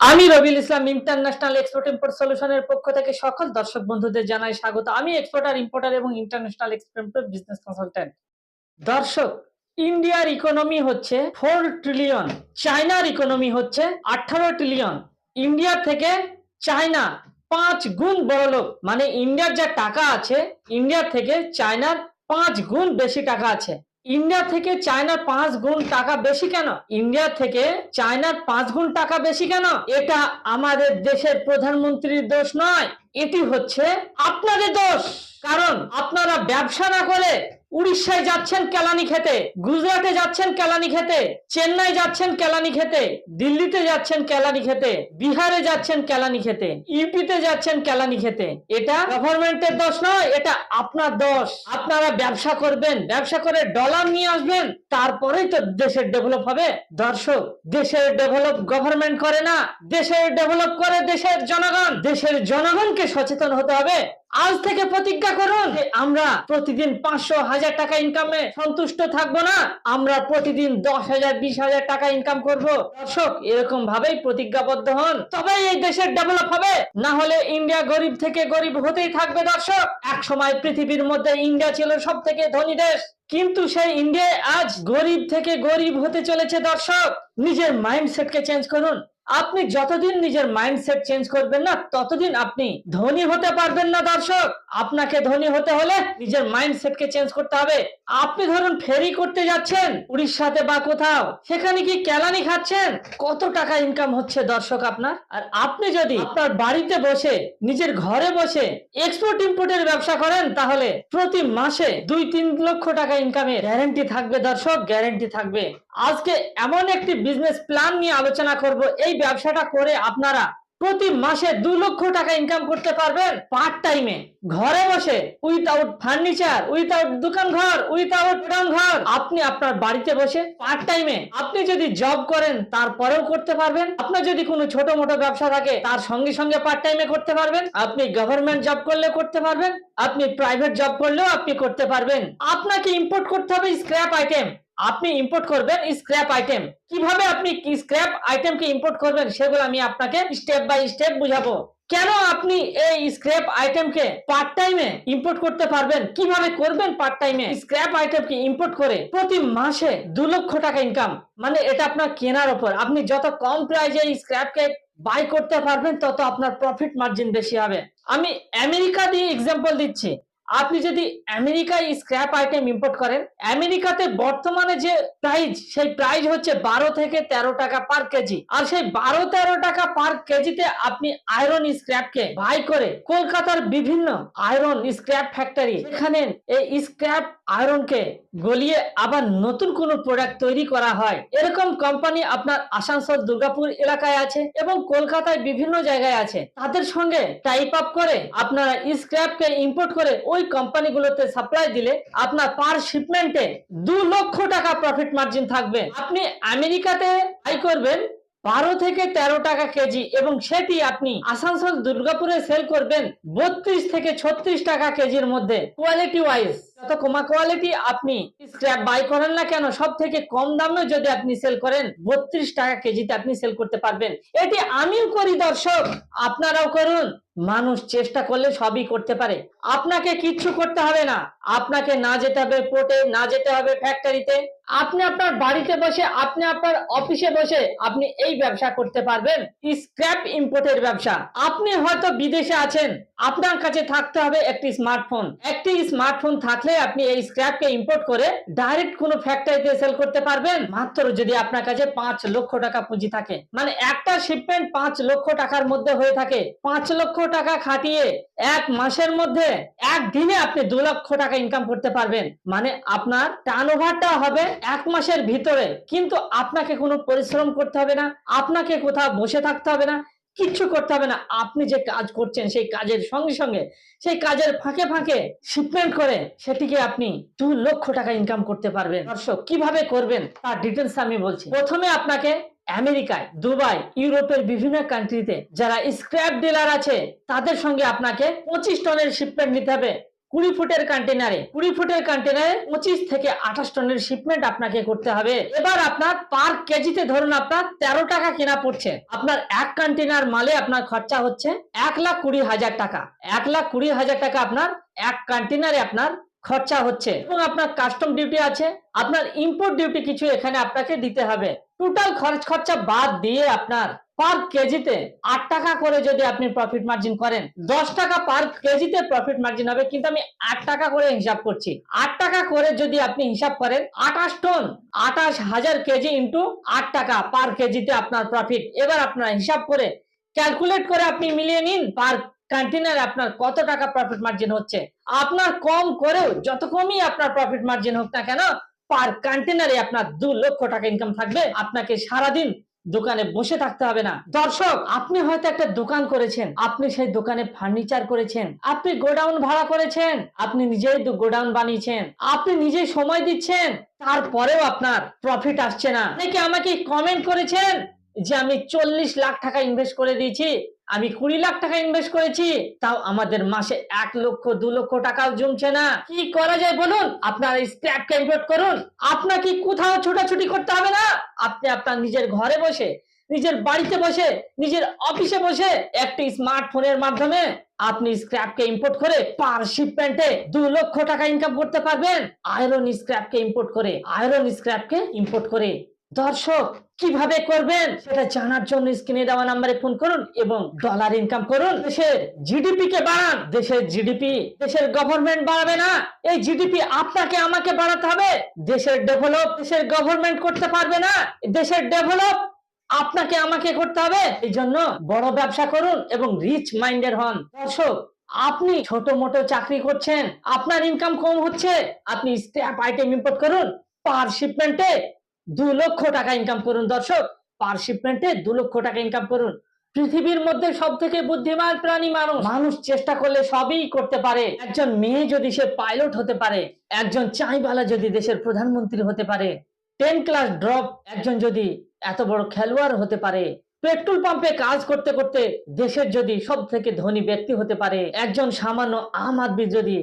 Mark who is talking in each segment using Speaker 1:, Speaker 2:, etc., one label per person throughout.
Speaker 1: আমি Robil Islam international export import সলিউশনের পক্ষ থেকে সকল দর্শক বন্ধুদের জানাই স্বাগত। আমি এক্সপোর্টার, ইম্পোর্টার এবং ইন্টারন্যাশনাল এক্সপোর্ট বিজনেস কনসালট্যান্ট। দর্শক, ইন্ডিয়ার ইকোনমি হচ্ছে ফোর ট্রিলিয়ন, চায়নার ইকোনমি হচ্ছে আঠারো ট্রিলিয়ন। ইন্ডিয়া থেকে চায়না পাঁচ গুণ বড় লোক মানে ইন্ডিয়ার যা টাকা আছে ইন্ডিয়া থেকে চায়নার পাঁচ গুণ বেশি টাকা আছে। ইন্ডিয়া থেকে চায়নার পাঁচ গুণ টাকা বেশি কেন? ইন্ডিয়া থেকে চায়নার পাঁচ গুণ টাকা বেশি কেন? এটা আমাদের দেশের প্রধানমন্ত্রীর দোষ নয়, এটি হচ্ছে আপনাদের দোষ। কারণ আপনারা ব্যবসা না করে উড়িষ্যায় যাচ্ছেন কেলানি খেতে, গুজরাটে যাচ্ছেন কেলানি খেতে, চেন্নাই যাচ্ছেন কেলানি খেতে, দিল্লিতে যাচ্ছেন কেলানি খেতে, বিহারে যাচ্ছেন কেলানি খেতে, ইউপিতে যাচ্ছেন কেলানি খেতে। এটা গভর্নমেন্টের দোষ নয়, এটা আপনার দোষ। আপনারা ব্যবসা করবেন, ব্যবসা করে ডলার নিয়ে আসবেন, তারপরেই তো দেশের ডেভেলপ হবে। দর্শক, দেশের ডেভেলপ গভর্নমেন্ট করে না, দেশের ডেভেলপ করে দেশের জনগণ। দেশের জনগণকে সচেতন হতে হবে। আজ থেকে প্রতিজ্ঞা করুন যে আমরা প্রতিদিন পাঁচশো হাজার টাকা ইনকামে সন্তুষ্ট থাকব না। আমরা প্রতিদিন দশ হাজার, বিশ হাজার টাকা ইনকাম করব। দর্শক, এরকম ভাবেই প্রতিজ্ঞাবদ্ধ হন। তবেই এই দেশের ডেভেলপ হবে। না হলে ইন্ডিয়া গরিব থেকে গরিব হতেই থাকবে দর্শক। এক সময় পৃথিবীর মধ্যে ইন্ডিয়া ছিল সব থেকে ধনী দেশ। কিন্তু সেই ইন্ডিয়া আজ গরিব থেকে গরিব হতে চলেছে দর্শক। নিজের মাইন্ডসেটকে চেঞ্জ করুন। আপনি যতদিন নিজের মাইন্ডসেট চেঞ্জ করবেন না, ততদিন আপনি ধনী হতে পারবেন না দর্শক। আপনাকে ধনী হতে হলে নিজের মাইন্ডসেটকে চেঞ্জ করতে হবে। আপনি ধরুন ফেরি করতে যাচ্ছেন, উড়িষ্যাতে বা কোথাও, সেখানে কি কেলানি খাচ্ছেন? কত টাকা ইনকাম হচ্ছে দর্শক আপনার? আর আপনি যদি আপনার বাড়িতে বসে, নিজের ঘরে বসে এক্সপোর্ট ইম্পোর্টের ব্যবসা করেন, তাহলে প্রতি মাসে দুই তিন লক্ষ টাকা ইনকামের গ্যারেন্টি থাকবে দর্শক গ্যারেন্টি থাকবে। আজকে এমন একটি বিজনেস প্ল্যান নিয়ে আলোচনা করব, এই ব্যবসাটা করে আপনারা প্রতি মাসে দু লক্ষ টাকা ইনকাম করতে পারবেন পার্ট টাইমে ঘরে বসে উইথাউট ফার্নিচার উইথাউট দোকান ঘর উইথাউট গোডাউন ঘর আপনি আপনার বাড়িতে বসে পার্ট টাইমে আপনি যদি জব করেন, তারপরেও করতে পারবেন। আপনার যদি কোনো ছোট মোটো ব্যবসা থাকে, তার সঙ্গে সঙ্গে পার্ট টাইমে করতে পারবেন। আপনি গভর্নমেন্ট জব করলে করতে পারবেন। আপনি প্রাইভেট জব করলেও আপনি করতে পারবেন। আপনাকে ইম্পোর্ট করতে হবে স্ক্র্যাপ আইটেম আপনি ইম্পোর্ট করবেন স্ক্র্যাপ আইটেম কীভাবে আপনি স্ক্র্যাপ আইটেমকে ইম্পোর্ট করবেন সেগুলো আমি আপনাকে স্টেপ বাই স্টেপ বুঝাবো। কেন আপনি এই স্ক্র্যাপ আইটেমকে পার্ট টাইমে ইম্পোর্ট করতে পারবেন? কীভাবে করবেন পার্ট টাইমে স্ক্র্যাপ আইটেমকে ইম্পোর্ট করে? প্রতি মাসে দু লক্ষ টাকা ইনকাম মানে এটা আপনার কেনার উপর। আপনি যত কম প্রাইজে স্ক্র্যাপকে বাই করতে পারবেন, তত আপনার প্রফিট মার্জিন বেশি হবে। আমি আমেরিকা দিয়ে এক্সাম্পল দিচ্ছি। আপনি যদি আমেরিকায় স্ক্র্যাপ আইটেম ইম্পোর্ট করেন, আমেরিকাতে বর্তমানে যে প্রাইস সেই প্রাইস হচ্ছে বারো থেকে তেরো টাকা পার কেজি। আর সেই বারো তেরো টাকা পার কেজিতে আপনি আয়রন স্ক্র্যাপকে বাই করে কলকাতার বিভিন্ন আয়রন স্ক্র্যাপ ফ্যাক্টরি এখানে এই স্ক্র্যাপ আয়রনকে গলিয়ে আবার নতুন কোনো প্রোডাক্ট তৈরি করা হয়। এরকম কোম্পানি আপনার আসানসোল, দুর্গাপুর এলাকায় আছে এবং কলকাতায় বিভিন্ন জায়গায় আছে। তাদের সঙ্গে টাইপ আপ করে আপনারা স্ক্র্যাপকে ইম্পোর্ট করে ওই কোম্পানিগুলোতে সাপ্লাই দিলে আপনার পার শিপমেন্টে দু লক্ষ টাকা প্রফিট মার্জিন থাকবে। আপনি আমেরিকাতে আয় করবেন বারো থেকে তেরো টাকা কেজি এবং সেটি আপনি আসানসোল দুর্গাপুরে সেল করবেন বত্রিশ থেকে ছত্রিশ টাকা কেজির মধ্যে। কোয়ালিটি ওয়াইজ যত কমা কোয়ালিটি আপনি স্ক্র্যাপ বাই করেন না কেন, সব থেকে কম দামে যদি আপনি সেল করেন, বত্রিশ টাকা কেজিতে আপনি সেল করতে পারবেন। এটি আমিও করি দর্শক, আপনারাও করুন। মানুষ চেষ্টা করলে সবই করতে পারে। আপনাকে কিচ্ছু করতে হবে না। আপনাকে না যেতে হবে পোর্টে না যেতে হবে ফ্যাক্টরিতে আপনি আপনার বাড়িতে বসে, আপনি আপনার অফিসে বসে আপনি এই ব্যবসা করতে পারবেন। স্ক্র্যাপ ইম্পোর্টের ব্যবসা। আপনি হয়তো বিদেশে আছেন, আপনার কাছে থাকতে হবে একটি স্মার্টফোন একটি স্মার্টফোন থাকলে আপনি এই স্ক্র্যাপকে ইম্পোর্ট করে ডাইরেক্ট কোনো ফ্যাক্টরিতে সেল করতে পারবেন। মাত্র যদি আপনার কাছে পাঁচ লক্ষ টাকা পুঁজি থাকে। মানে একটা শিপমেন্ট পাঁচ লক্ষ টাকার মধ্যে হয়ে থাকে। পাঁচ লক্ষ টাকা খাটিয়ে এক মাসের মধ্যে একদিনে আপনি দু লক্ষ টাকা ইনকাম করতে পারবেন। মানে আপনার টার্ন হবে এক মাসের ভিতরে কিন্তু আপনাকে কোনো পরিশ্রম করতে হবে না, আপনাকে কোথাও বসে থাকতে হবে না, কিচ্ছু করতে হবে না। আপনি যে কাজ করছেন সেই কাজের সঙ্গে সঙ্গে, সেই কাজের ফাঁকে ফাঁকে শিপমেন্ট করে সেটিকে আপনি দু লক্ষ টাকা ইনকাম করতে পারবেন। দর্শক, কীভাবে করবেন তার ডিটেলস আমি বলছি। প্রথমে আপনাকে আমেরিকায়, দুবাই, ইউরোপের বিভিন্ন কান্ট্রিতে যারা স্ক্র্যাপ ডিলার আছে, তাদের সঙ্গে আপনাকে পঁচিশ টনের শিপমেন্ট নিতে হবে। কুড়ি ফুটের কন্টেনারে কুড়ি ফুটের কন্টেনারে পঁচিশ থেকে আঠাশ টনের শিপমেন্ট আপনাকে করতে হবে। এবার আপনার পার কেজিতে ধরুন আপনার তেরো টাকা কেনা পড়ছে। আপনার এক কন্টেনার মালে আপনার খরচা হচ্ছে এক লাখ কুড়ি হাজার টাকা। এক লাখ কুড়ি হাজার টাকা আপনার এক কন্টেনারে আপনার খরচা হচ্ছে। এবং আপনার কাস্টম ডিউটি আছে। আপনার ইম্পোর্ট ডিউটি কিছু এখানে আপনাকে দিতে হবে। টোটাল খরচ খরচা বাদ দিয়ে আপনার পার কেজিতে আট টাকা করে যদি আপনি প্রফিট মার্জিন করেন, দশ টাকা পার কেজিতে প্রফিট মার্জিন হবে, কিন্তু আমি আট টাকা করে হিসাব করছি। আট টাকা করে যদি আপনি হিসাব করেন, আঠাশ টন আঠাশ হাজার কেজি ইন্টু আট টাকা পার কেজিতে আপনার প্রফিট এবার আপনার হিসাব করে ক্যালকুলেট করে আপনি মিলিয়ে নিন পার কন্টেনারে আপনার কত টাকা প্রফিট মার্জিন হচ্ছে। আপনার কম করেও যত কমই আপনার প্রফিট মার্জিন হোক না কেন পার কন্টেনারে আপনার দু লক্ষ টাকা ইনকাম থাকবে। আপনাকে সারাদিন দোকানে বসে থাকতে হবে না। দর্শক, আপনি হয়তো একটা দোকান করেছেন। আপনি সেই দোকানে ফার্নিচার করেছেন। আপনি গোডাউন ভাড়া করেছেন। আপনি নিজেই গোডাউন বানিয়েছেন। আপনি নিজেই সময় দিচ্ছেন। তারপরেও আপনার প্রফিট আসছে না। অনেকে আমাকে কমেন্ট করেছেন যে আমি চল্লিশ লাখ টাকা ইনভেস্ট করে দিয়েছি। আমি কুড়ি লাখ টাকা ইনভেস্ট করেছি, তাও আমাদের মাসে এক লক্ষ, দু লক্ষ টাকাও জমছে না। কি করা যায় বলুন? আপনার স্ক্র্যাপ ক্যালকুলেট করুন। আপনাকে কোথাও ছোটাছুটি করতে হবে না। আপনি আপনার নিজের ঘরে বসে, নিজের বাড়িতে বসে, নিজের অফিসে বসে একটি স্মার্টফোনের মাধ্যমে আপনি স্ক্র্যাপকে ইম্পোর্ট করে পার শিপমেন্টে দু লক্ষ টাকা ইনকাম করতে পারবেন। আয়রন স্ক্র্যাপকে ইম্পোর্ট করে আয়রন স্ক্র্যাপকে ইম্পোর্ট করে। দর্শক, কীভাবে করবেন? সেটা জানার জন্য স্ক্রিনে দেওয়া নাম্বারে ফোন করুন এবং ডলার ইনকাম করুন। দেশের জিডিপি কে বাড়ান। দেশের জিডিপি দেশের গভর্নমেন্ট বাড়াবে না। এই জিডিপি আপনাকে আমাকে বাড়াতে হবে। দেশের ডেভেলপ দেশের গভর্নমেন্ট করতে পারবে না। দেশের ডেভেলপ আপনাকে আমাকে করতে হবে। এই জন্য বড় ব্যবসা করুন এবং রিচ মাইন্ডের হন। দর্শক, আপনি ছোট মোটো চাকরি করছেন, আপনার ইনকাম কম হচ্ছে, আপনি স্ট্যাপ আইটেম ইম্পোর্ট করুন। পার শিপমেন্টে দু লক্ষ টাকা ইনকাম করুন দর্শক। পার শিপমেন্টে দু লক্ষ টাকা ইনকাম করুন। পৃথিবীর মধ্যে সব থেকে বুদ্ধিমান প্রাণী মানুষ। মানুষ চেষ্টা করলে সবই করতে পারে। একজন মেয়ে যদি সে পাইলট হতে পারে, একজন চাইবালা যদি দেশের প্রধানমন্ত্রী হতে পারে টেন ক্লাস ড্রপ একজন যদি এত বড় খেলোয়াড় হতে পারে পেট্রোল পাম্পে কাজ করতে করতে দেশের যদি সব থেকে ধনী ব্যক্তি হতে পারে, একজন সামান্য আম আদমি যদি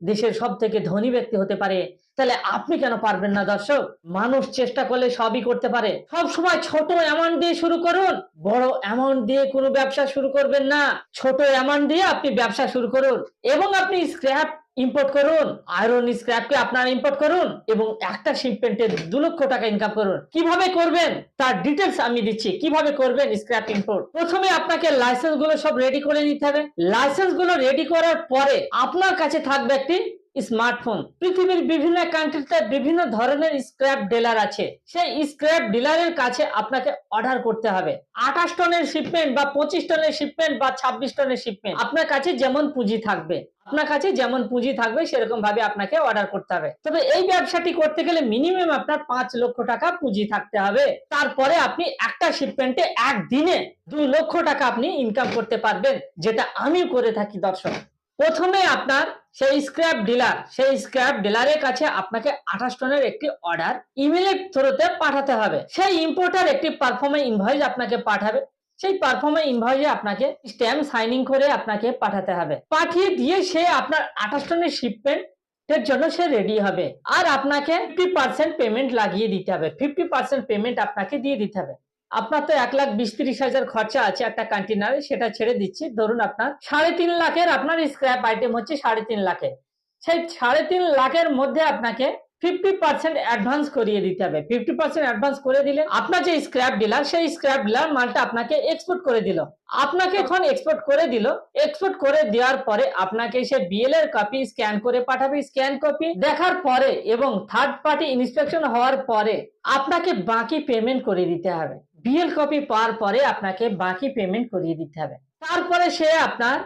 Speaker 1: দেশের সব থেকে ধনী ব্যক্তি হতে পারে তাহলে আপনি কেন পারবেন না, দর্শক? মানুষ চেষ্টা করলে সবই করতে পারে। সব সময় ছোট অ্যামাউন্ট দিয়ে শুরু করুন, বড় অ্যামাউন্ট দিয়ে কোনো ব্যবসা শুরু করবেন না। ছোট অ্যামাউন্ট দিয়ে আপনি ব্যবসা শুরু করুন এবং আপনি স্ক্র্যাপ ইম্পোর্ট করুন আয়রন স্ক্র্যাপকে আপনারা ইম্পোর্ট করুন এবং একটা শিপমেন্টে দু লক্ষ টাকা ইনকাম করুন। কীভাবে করবেন? তার ডিটেলস আমি দিচ্ছি। কীভাবে করবেন স্ক্র্যাপ ইম্পোর্ট প্রথমে আপনাকে লাইসেন্সগুলো সব রেডি করে নিতে হবে। লাইসেন্সগুলো রেডি করার পরে আপনার কাছে থাকবে একটি স্মার্টফোন পৃথিবীর বিভিন্ন কান্ট্রিতে বিভিন্ন ধরনের স্ক্র্যাপ ডিলার আছে। সেই স্ক্র্যাপ ডিলারের কাছে আপনাকে অর্ডার করতে হবে। আঠাশ টনের শিপমেন্ট বা পঁচিশ টনের শিপমেন্ট বা ছাব্বিশ টনের শিপমেন্ট আপনার কাছে যেমন পুঁজি থাকবে, আপনার কাছে যেমন পুঁজি থাকবে সেরকম ভাবে আপনাকে অর্ডার করতে হবে। তবে এই ব্যবসাটি করতে গেলে মিনিমাম আপনার পাঁচ লক্ষ টাকা পুঁজি থাকতে হবে। তারপরে আপনি একটা শিপমেন্টে একদিনে দু লক্ষ টাকা আপনি ইনকাম করতে পারবেন, যেটা আমি করে থাকি দর্শক। প্রথমে আপনার সেই স্ক্র্যাপ ডিলার সেই স্ক্র্যাপ ডিলারের কাছে আপনাকে আঠাশ টনের একটি অর্ডার ইমেলের থ্রুতে পাঠাতে হবে। সেই ইম্পোর্টার একটি পারফর্মে ইনভয়েস আপনাকে পাঠাবে। সেই পারফর্মে ইনভয়েসে আপনাকে স্ট্যাম্প সাইনিং করে আপনাকে পাঠাতে হবে। পাঠিয়ে দিয়ে সে আপনার আঠাশ টনের শিপমেন্ট এর জন্য সে রেডি হবে। আর আপনাকে ফিফটি পার্সেন্ট পেমেন্ট লাগিয়ে দিতে হবে। ফিফটি পার্সেন্ট পেমেন্ট আপনাকে দিয়ে দিতে হবে। আপনার তো এক লাখ বিশ তিরিশ হাজার খরচা আছে একটা কন্টেনারে সেটা ছেড়ে দিচ্ছি। ধরুন আপনার সাড়ে তিন লাখের আপনার স্ক্র্যাপ আইটেম হচ্ছে সাড়ে তিন লাখের সেই সাড়ে তিন লাখের মধ্যে আপনাকে ফিফটি পার্সেন্ট অ্যাডভান্স করিয়ে দিতে হবে। ফিফটি পার্সেন্ট অ্যাডভান্স করে দিলে আপনার যে স্ক্র্যাপ ডিলার সেই স্ক্র্যাপ ডিলার মালটা আপনাকে এক্সপোর্ট করে দিল। আপনাকে এখন এক্সপোর্ট করে দিল। এক্সপোর্ট করে দেওয়ার পরে আপনাকে সে বিএল এর কপি স্ক্যান করে পাঠাবে। স্ক্যান কপি দেখার পরে এবং থার্ড পার্টি ইন্সপেকশন হওয়ার পরে আপনাকে বাকি পেমেন্ট করে দিতে হবে। বিএল কপি পাওয়ার পরে আপনাকে বাকি পেমেন্ট করিয়ে দিতে হবে। তারপরে সে আপনার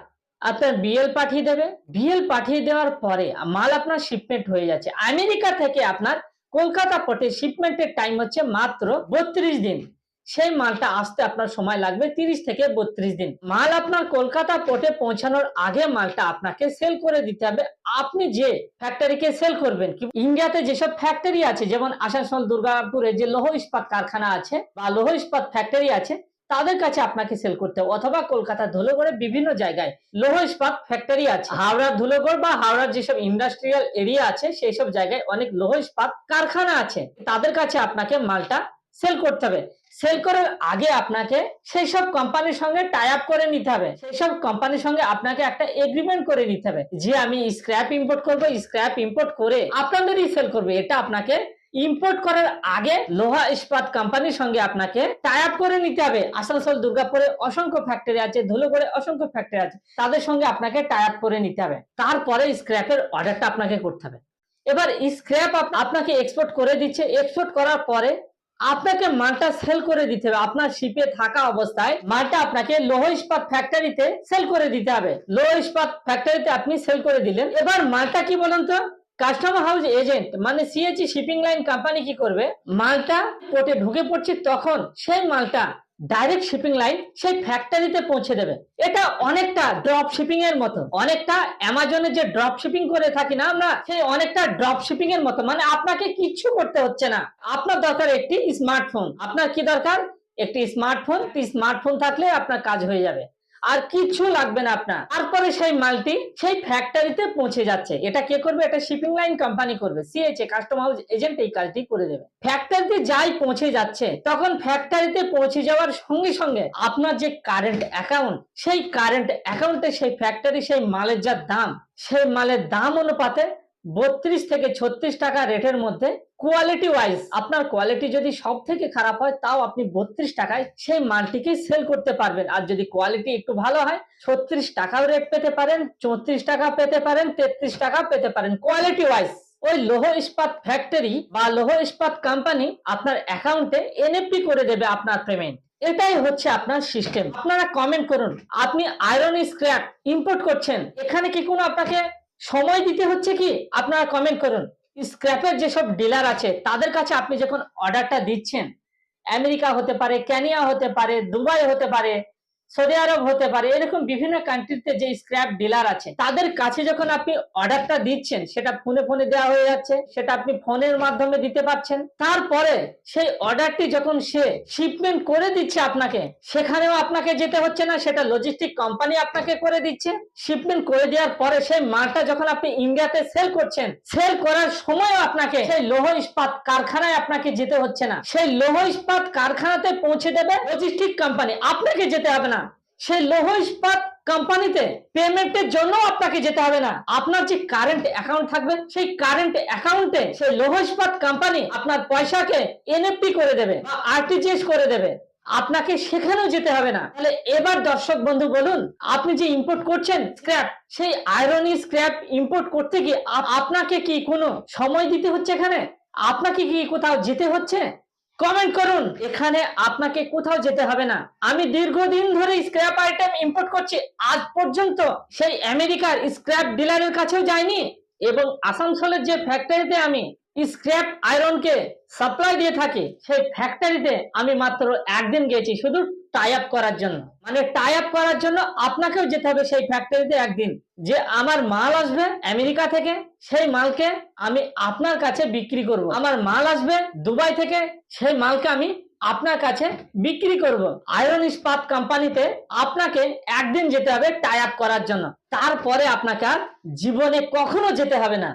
Speaker 1: আপনার বিএল পাঠিয়ে দেবে। বিএল পাঠিয়ে দেওয়ার পরে মাল আপনার শিপমেন্ট হয়ে যাচ্ছে। আমেরিকা থেকে আপনার কলকাতা পোর্টে শিপমেন্টের টাইম হচ্ছে মাত্র বত্রিশ দিন। সেই মালটা আসতে আপনার সময় লাগবে তিরিশ থেকে বত্রিশ দিন। মাল আপনার কলকাতা পোর্টে পৌঁছানোর আগে মালটা আপনাকে সেল করে দিতে হবে। আপনি যে ফ্যাক্টরিকে সেল করবেন, কি ইন্ডিয়াতে যেসব ফ্যাক্টরি আছে, যেমন আসানসোল দুর্গাপুরে যে লৌহ ইস্পাত কারখানা আছে বা লৌহ ইস্পাত ফ্যাক্টরি আছে, তাদের কাছে আপনাকে সেল করতে হবে। অথবা কলকাতা ধুলোগড়ে বিভিন্ন জায়গায় লৌহ ইস্পাত ফ্যাক্টরি আছে। হাওড়ার ধুলোগড় বা হাওড়ার যেসব ইন্ডাস্ট্রিয়াল এরিয়া আছে সেই সব জায়গায় অনেক লৌহ ইস্পাত কারখানা আছে। তাদের কাছে আপনাকে মালটা সেল করতে হবে। সেল করার আগে আপনাকে সেই সব কোম্পানির সঙ্গে টাই আপ করে নিতে হবে। সেই সব কোম্পানির সঙ্গে আপনাকে একটা এগ্রিমেন্ট করে নিতে হবে যে আমি স্ক্র্যাপ ইম্পোর্ট করব স্ক্র্যাপ ইম্পোর্ট করে আপনাদেরই সেল করবে। এটা আপনাকে ইম্পোর্ট করার আগে লোহা ইস্পাত কোম্পানির সঙ্গে আপনাকে টাই আপ করে নিতে হবে। আসানসোল, দুর্গাপুরে অসংখ্য ফ্যাক্টরি আছে ধুলোগড়ে অসংখ্য ফ্যাক্টরি আছে। তাদের সঙ্গে আপনাকে টাই আপ করে নিতে হবে। তারপরে স্ক্র্যাপের অর্ডারটা আপনাকে করতে হবে। এবার স্ক্র্যাপ আপনাকে এক্সপোর্ট করে দিচ্ছে। এক্সপোর্ট করার পরে আপনাকে মালটা সেল করে দিতে হবে। আপনার শিপে থাকা অবস্থায় মালটা আপনাকে লোহ ইস্পাত ফ্যাক্টরিতে সেল করে দিতে হবে। লোহ ইস্পাত ফ্যাক্টরিতে আপনি সেল করে দিলেন। এবার মালটা কি বলেন তো? কাস্টমার হাউস এজেন্ট মানে সিএচি শিপিং লাইন কোম্পানি কি করবে? মালটা পোর্টে ঢুকে পড়ছে, তখন সেই মালটা ডাইরেক্ট শিপিং লাইন সেই ফ্যাক্টরিতে পৌঁছে দেবে। এটা অনেকটা ড্রপ শিপিং এর মতো। অনেকটা অ্যামাজনে যে ড্রপ শিপিং করে থাকি না আমরা, সেই অনেকটা ড্রপ শিপিং এর মতো। মানে আপনাকে কিচ্ছু করতে হচ্ছে না। আপনার দরকার একটি স্মার্টফোন আপনার কি দরকার? একটি স্মার্টফোন স্মার্টফোন থাকলে আপনার কাজ হয়ে যাবে। আর কিচ্ছু লাগবে না আপনার। তারপরে সেই মালটি সেই ফ্যাক্টরিতে পৌঁছে যাচ্ছে। এটা কে করবে? এটা শিপিং লাইন কোম্পানি করবে। সিএচএ কাস্টম হাউস এজেন্ট এই কাজটি করে দেবে। ফ্যাক্টরিতে যাই পৌঁছে যাচ্ছে, তখন ফ্যাক্টরিতে পৌঁছে যাওয়ার সঙ্গে সঙ্গে আপনার যে কারেন্ট অ্যাকাউন্ট সেই কারেন্ট অ্যাকাউন্টে সেই ফ্যাক্টরি সেই মালের যা দাম, সেই মালের দাম অনুপাতে বত্রিশ থেকে ছত্রিশ টাকা রেটের মধ্যে কোয়ালিটি ওয়াইজ আপনার কোয়ালিটি যদি সব থেকে খারাপ হয়, তাও আপনি বত্রিশ টাকায় সেই মালটিকে সেল করতে পারবেন। আর যদি কোয়ালিটি একটু ভালো হয়, ছত্রিশ টাকাও রেট পেতে পারেন, চৌত্রিশ টাকা পেতে পারেন, তেত্রিশ টাকা পেতে পারেন। কোয়ালিটি ওয়াইজ ওই লৌহ ইস্পাত ফ্যাক্টরি বা লৌহ ইস্পাত কোম্পানি আপনার অ্যাকাউন্টে এনএফটি করে দেবে আপনার পেমেন্ট এটাই হচ্ছে আপনার সিস্টেম আপনারা কমেন্ট করুন, আপনি আয়রন স্ক্র্যাপ ইম্পোর্ট করছেন, এখানে কি কোনো আপনাকে সময় দিতে হচ্ছে কি? আপনারা কমেন্ট করুন। স্ক্র্যাপের যেসব ডিলার আছে, তাদের কাছে আপনি যখন অর্ডারটা দিচ্ছেন আমেরিকা হতে পারে ক্যানিয়া হতে পারে দুবাই হতে পারে সৌদি আরব হতে পারে। এরকম বিভিন্ন কান্ট্রিতে যে স্ক্র্যাপ ডিলার আছে, তাদের কাছে যখন আপনি অর্ডারটা দিচ্ছেন, সেটা ফোনে ফোনে দেওয়া হয়ে যাচ্ছে, সেটা আপনি ফোনের মাধ্যমে দিতে পারছেন। তারপরে সেই অর্ডারটি যখন সে শিপমেন্ট করে দিচ্ছে আপনাকে, সেখানেও আপনাকে যেতে হচ্ছে না, সেটা লজিস্টিক কোম্পানি আপনাকে করে দিচ্ছে। শিপমেন্ট করে দেওয়ার পরে সেই মালটা যখন আপনি ইন্ডিয়াতে সেল করছেন সেল করার সময়ও আপনাকে সেই লৌহ ইস্পাত কারখানায় আপনাকে যেতে হচ্ছে না। সেই লৌহ ইস্পাত কারখানাতে পৌঁছে দেবে লজিস্টিক কোম্পানি আপনাকে যেতে হবে না। সেই লৌহ ইস্পাত কোম্পানিতে পেমেন্টের জন্য আপনাকে যেতে হবে না। আপনার যে কারেন্ট অ্যাকাউন্ট থাকবে, সেই কারেন্ট অ্যাকাউন্টে সেই লৌহ ইস্পাত কোম্পানি আপনার পয়সাকে এনএফটি করে দেবে বা আরটিজিএস করে দেবে। আপনাকে সেখানেও যেতে হবে না। তাহলে এবার দর্শক বন্ধু বলুন, আপনি যে ইম্পোর্ট করছেন স্ক্র্যাপ সেই আয়রনি স্ক্র্যাপ ইম্পোর্ট করতে গিয়ে আপনাকে কি কোনো সময় দিতে হচ্ছে এখানে? আপনাকে কি কোথাও যেতে হচ্ছে? কমেন্ট করুন, এখানে আপনাকে কোথাও যেতে হবে না। আমি দীর্ঘদিন ধরে স্ক্র্যাপ আইটেম ইম্পোর্ট করছি, আজ পর্যন্ত সেই আমেরিকার স্ক্র্যাপ ডিলারের কাছেও যায়নি এবং আসানসোলের যে ফ্যাক্টরিতে আমি স্ক্র্যাপ আয়রনকে সাপ্লাই দিয়ে থাকি, সেই ফ্যাক্টরিতে আমি মাত্র একদিন গেছি শুধু টাই আপ করার জন্য। মানে টাই আপ করার জন্য আপনাকেও যেতে হবে সেই ফ্যাক্টরিতে একদিন। যে আমার মাল আসবে আমেরিকা থেকে, সেই মালকে আমি আপনার কাছে বিক্রি করব। আমার মাল আসবে দুবাই থেকে, সেই মালকে আমি আপনার কাছে বিক্রি করব। আয়রন ইস্পাত কোম্পানিতে আপনাকে একদিন যেতে হবে টাই আপ করার জন্য। তারপরে আপনাকে আর জীবনে কখনো যেতে হবে না।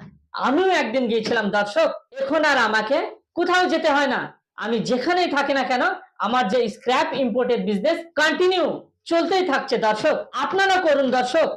Speaker 1: আমিও একদিন গিয়েছিলাম দর্শক, এখন আর আমাকে কোথাও যেতে হয় না। আমি যেখানেই থাকি না কেন আমার যে স্ক্র্যাপ ইম্পোর্টেড বিজনেস কন্টিনিউ চলতেই থাকছে দর্শক। আপনারা করুন দর্শক।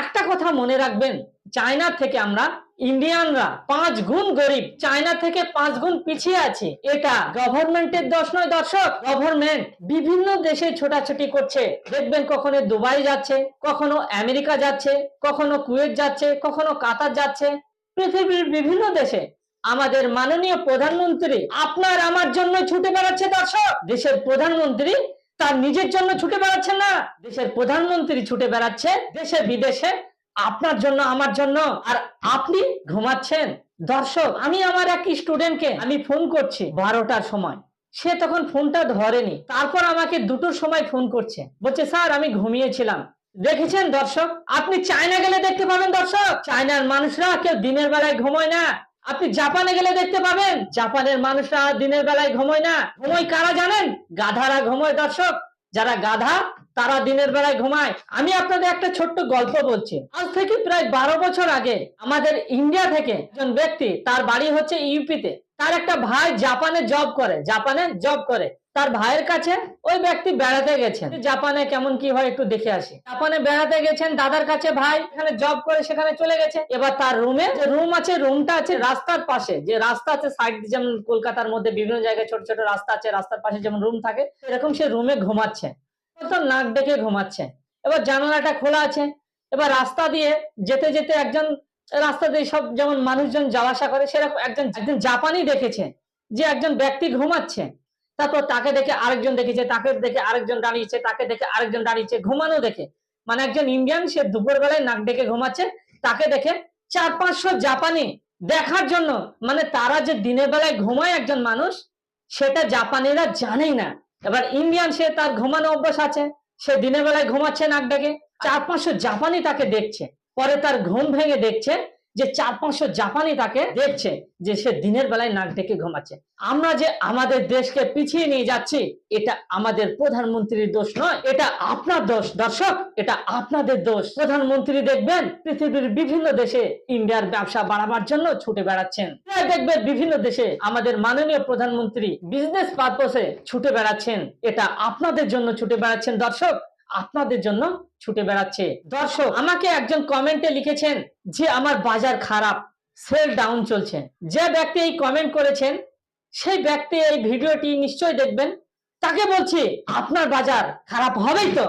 Speaker 1: একটা কথা মনে রাখবেন চায়না থেকে আমরা ইন্ডিয়ানরা পাঁচ গুণ গরিব। চায়না থেকে পাঁচ গুণ পিছিয়ে আছে। এটা গভর্নমেন্টের দোষ নয় দর্শক। গভর্নমেন্ট বিভিন্ন দেশে ছোটাছুটি করছে। দেখবেন কখনো দুবাই যাচ্ছে, কখনো আমেরিকা যাচ্ছে, কখনো কুয়েত যাচ্ছে, কখনো কাতার যাচ্ছে। পৃথিবীর বিভিন্ন দেশে আমাদের মাননীয় প্রধানমন্ত্রী আপনার আমার জন্য ছুটে বেড়াচ্ছে দর্শক। দেশের প্রধানমন্ত্রী তার নিজের জন্য ছুটে বেড়াচ্ছে না। দেশের প্রধানমন্ত্রী ছুটে বেড়াচ্ছে দেশে, বিদেশে। আপনার জন্য, আমার জন্য। আর আপনি ঘুমাচ্ছেন। দর্শক, আমি আমার এক স্টুডেন্টকে আমি ফোন করছি বারোটার সময়। সে তখন ফোনটা ধরেনি। তারপর আমাকে দুটোর সময় ফোন করছে। বলছে, স্যার, আমি ঘুমিয়েছিলাম। দেখেছেন দর্শক? আপনি চায়না গেলে দেখতে পাবেন দর্শক। চায়নার মানুষরা কেউ দিনের বেলায় ঘুমোয় না। আপনি জাপানে গেলে দেখতে পাবেন, জাপানের মানুষরা দিনের বেলায় ঘুমোয় না। ঘুমোয় কারা জানেন? গাধারা ঘুমোয়, দর্শক। যারা গাধা, তারা দিনের বেলায় ঘুমায়। আমি আপনাদের একটা ছোট্ট গল্প বলছি। আজ থেকে প্রায় বারো বছর আগে আমাদের ইন্ডিয়া থেকে একজন ব্যক্তি, তার বাড়ি হচ্ছে ইউপিতে। তার একটা ভাই জাপানে জব করে, জাপানে জব করে। তার ভাইয়ের কাছে ওই ব্যক্তি বেড়াতে গেছেন। জাপানে কেমন কি হয় একটু দেখে আসি। জাপানে বেড়াতে গেছেন দাদার কাছে ভাই, এখানে জব করে সেখানে চলে গেছে। এবার তার রুমে যে রুম আছে রুমটা আছে রাস্তার পাশে। যে রাস্তা আছে সাইড যেমন কলকাতার মধ্যে বিভিন্ন জায়গায় ছোট ছোট রাস্তা আছে, রাস্তার পাশে যেমন রুম থাকে এরকম সে রুমে ঘুমাচ্ছে। নাক ডেকে ঘুমাচ্ছে। এবার জানালাটা খোলা আছে। এবার রাস্তা দিয়ে যেতে যেতে একজন, রাস্তা দিয়ে সব যেমন মানুষজন যাওয়া আসা করে, সেরকম একজন একজন জাপানি দেখেছে যে একজন ব্যক্তি ঘুমাচ্ছে। তারপর তাকে দেখে আরেকজন দেখেছে, তাকে দেখে আরেকজন দাঁড়িয়েছে, তাকে দেখে আরেকজন দাঁড়িয়েছে, ঘুমানো দেখে। মানে একজন ইন্ডিয়ান, সে দুপুর বেলায় নাক ডেকে ঘুমাচ্ছে, তাকে দেখে চার পাঁচশো জাপানি দেখার জন্য মানে তারা যে দিনের বেলায় ঘুমায় একজন মানুষ, সেটা জাপানিরা জানেই না। এবার ইন্ডিয়ান, সে তার ঘুমানো অভ্যাস আছে, সে দিনের বেলায় ঘুমাচ্ছে নাক ডেকে, চার পাঁচশো জাপানি তাকে দেখছে, পরে তার ঘুম ভেঙে দেখছে যে চার পাঁচশো জাপানি তাকে দেখছে যে সে দিনের বেলায় নাক ডেকে ঘুমাচ্ছে। আমরা যে আমাদের দেশকে পিছিয়ে নিয়ে যাচ্ছি, এটা আমাদের প্রধানমন্ত্রীর দোষ নয়, এটা আপনার দোষ। দর্শক, এটা আপনাদের দোষ। প্রধানমন্ত্রী দেখবেন, পৃথিবীর বিভিন্ন দেশে ইন্ডিয়ার ব্যবসা বাড়াবার জন্য ছুটে বেড়াচ্ছেন। দেখবেন বিভিন্ন দেশে আমাদের মাননীয় প্রধানমন্ত্রী বিজনেস পারপসে ছুটে বেড়াচ্ছেন, এটা আপনাদের জন্য ছুটে বেড়াচ্ছেন। দর্শক আপনাদের জন্য ছুটে বেড়াচ্ছে। দর্শক, আমাকে একজন কমেন্টে লিখেছেন যে আমার বাজার খারাপ সেল ডাউন চলছে। যে ব্যক্তি এই কমেন্ট করেছেন, সেই ব্যক্তি এই ভিডিওটি নিশ্চয়ই দেখবেন। তাকে বলছি, আপনার বাজার খারাপ হবেই তো?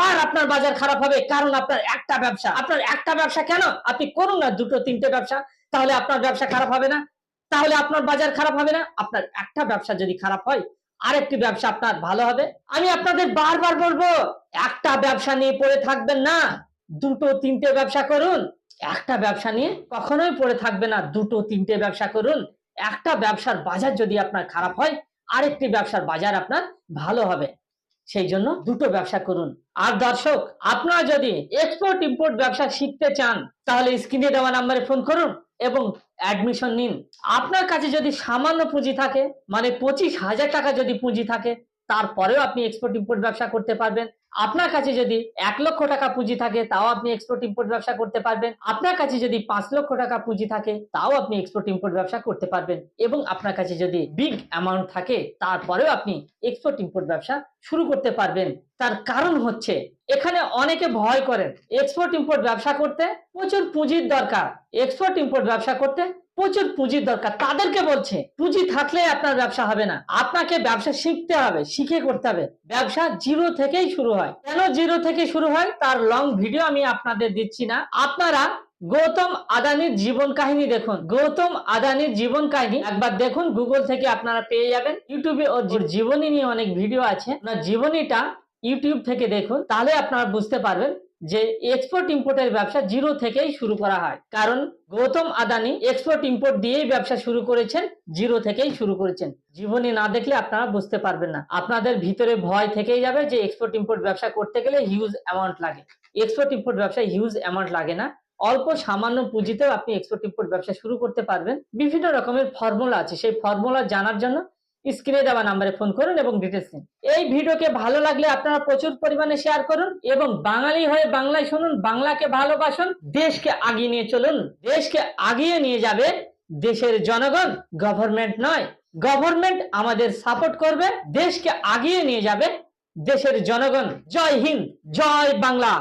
Speaker 1: বার আপনার বাজার খারাপ হবে, কারণ আপনার একটা ব্যবসা। আপনার একটা ব্যবসা কেন? আপনি করুন না দুটো, তিনটে ব্যবসা, তাহলে আপনার ব্যবসা খারাপ হবে না। তাহলে আপনার বাজার খারাপ হবে না। আপনার একটা ব্যবসা যদি খারাপ হয় আরেকটি ব্যবসা আপনার ভালো হবে। আমি আপনাদের বারবার বলব, একটা ব্যবসা নিয়ে পড়ে থাকবেন না, দুটো, তিনটে ব্যবসা করুন। একটা ব্যবসা নিয়ে কখনোই পড়ে থাকবে না, দুটো, তিনটে ব্যবসা করুন। একটা ব্যবসার বাজার যদি আপনার খারাপ হয়, আরেকটি ব্যবসার বাজার আপনার ভালো হবে। সেই জন্য দুটো ব্যবসা করুন। আর দর্শক, আপনারা যদি এক্সপোর্ট ইম্পোর্ট ব্যবসা শিখতে চান, তাহলে স্ক্রিনে দেওয়া নাম্বারে ফোন করুন। এবং অ্যাডমিশন নিন। আপনার কাছে যদি সামান্য পুঁজি থাকে মানে পঁচিশ হাজার টাকা যদি পুঁজি থাকে, তারপরেও আপনি এক্সপোর্ট ইম্পোর্ট ব্যবসা করতে পারবেন। আপনার কাছে যদি এক লক্ষ টাকা পুঁজি থাকে, তাও আপনি এক্সপোর্ট ইম্পোর্ট ব্যবসা করতে পারবেন। আপনার কাছে যদি পাঁচ লক্ষ টাকা পুঁজি থাকে, তাও আপনি এক্সপোর্ট ইম্পোর্ট ব্যবসা করতে পারবেন। এবং আপনার কাছে যদি বিগ অ্যামাউন্ট থাকে, তারপরেও আপনি এক্সপোর্ট ইম্পোর্ট ব্যবসা শুরু করতে পারবেন। তার কারণ হচ্ছে এখানে অনেকে ভয় করেন। এক্সপোর্ট ইম্পোর্ট ব্যবসা করতে প্রচুর পুঁজির দরকার। এক্সপোর্ট ইম্পোর্ট ব্যবসা করতে প্রচুর পুঁজির দরকার। তাদেরকে বলছে, পুঁজি থাকলে আপনার ব্যবসা হবে না। আপনাকে ব্যবসা শিখতে হবে, শিখে করতে হবে। ব্যবসা জিরো থেকেই শুরু হয়। কেন জিরো থেকে শুরু হয়? তার লং ভিডিও আমি আপনাদের দিচ্ছি না। আপনারা গৌতম আদানির জীবন কাহিনী দেখুন। গৌতম আদানির জীবন কাহিনী একবার দেখুন। গুগল থেকে আপনারা পেয়ে যাবেন। ইউটিউবে ওর জীবনী নিয়ে অনেক ভিডিও আছে। ওনার জীবনীটা ইউটিউব থেকে দেখুন, তাহলে আপনারা বুঝতে পারবেন যে এক্সপোর্ট ইম্পোর্টের ব্যবসা জিরো থেকেই শুরু করা হয়। কারণ গৌতম আদানি এক্সপোর্ট ইম্পোর্ট দিয়েই ব্যবসা শুরু করেছেন জিরো থেকেই শুরু করেছেন। জীবনী না দেখলে আপনারা বুঝতে পারবেন না। আপনাদের ভিতরে ভয় থেকেই যাবে যে এক্সপোর্ট ইম্পোর্ট ব্যবসা করতে গেলে হিউজ অ্যামাউন্ট লাগে। এক্সপোর্ট ইম্পোর্ট ব্যবসায় হিউজ অ্যামাউন্ট লাগে না। অল্প সামান্য পুঁজিতেও আপনি এক্সপোর্ট ইম্পোর্ট ব্যবসা শুরু করতে পারবেন। বিভিন্ন রকমের ফর্মুলা আছে। সেই ফর্মুলা জানার জন্য স্ক্রিনে দেওয়া নাম্বারে ফোন করুন এবং ডিটেলস নিন। এই ভিডিওকে ভালো লাগলে আপনারা প্রচুর পরিমাণে শেয়ার করুন এবং বাঙালি হয়ে বাংলায় শুনুন, বাংলাকে ভালোবাসুন, দেশকে আগিয়ে নিয়ে চলুন, দেশকে আগিয়ে নিয়ে যাবে দেশের জনগণ গভর্নমেন্ট নয় গভর্নমেন্ট আমাদের সাপোর্ট করবে, দেশকে আগিয়ে নিয়ে যাবে দেশের জনগণ। জয় হিন্দ, জয় বাংলা।